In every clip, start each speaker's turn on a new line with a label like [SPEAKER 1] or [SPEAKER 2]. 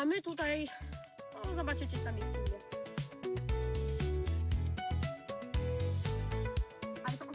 [SPEAKER 1] a my tutaj, no zobaczycie sami filmie. Ale to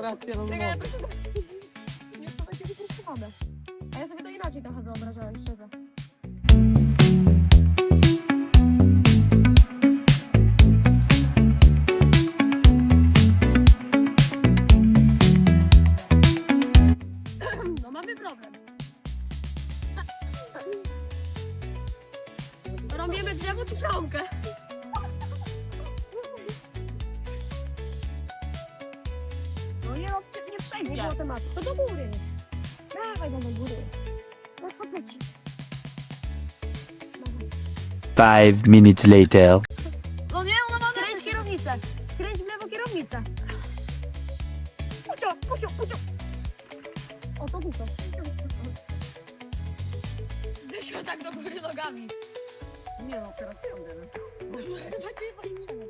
[SPEAKER 1] właśnie są. Chodź o to głębiej, głębiej, głębiej. Nie głębiej po prostu.
[SPEAKER 2] Racja
[SPEAKER 1] Czekaj, to Nie to będzie wyprostowane. A ja sobie to inaczej trochę wyobrażałam, szczerze. No mamy problem. Robimy drzewo czy krząkę?
[SPEAKER 2] No nie mnie
[SPEAKER 1] Nie
[SPEAKER 2] przejdzie.
[SPEAKER 1] było tematu. To do góry. Dawaj no do góry. No po co ci?
[SPEAKER 3] Five minutes later.
[SPEAKER 1] No nie, ona ma Skręć kierownicę. Skręć w lewo kierownicę. Pucio, pucio, pucio. O, to pucio. Weźmy tak do góry nogami.
[SPEAKER 2] Nie no, teraz.
[SPEAKER 1] Bardziej fajnie.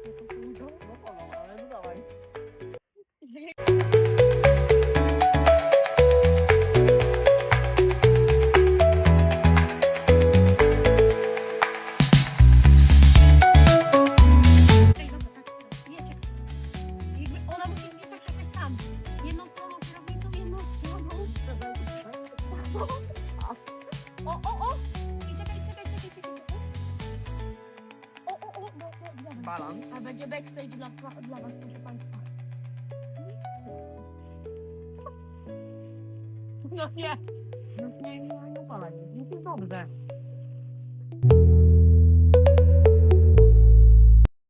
[SPEAKER 1] O, o, o! I czekaj, czekaj, czekaj, czekaj. O, o, o, no, no, dobra.
[SPEAKER 2] Balans.
[SPEAKER 1] A będzie backstage dla, dla was, proszę państwa. No nie.
[SPEAKER 2] No nie, nie, nie opalaj. No to dobrze.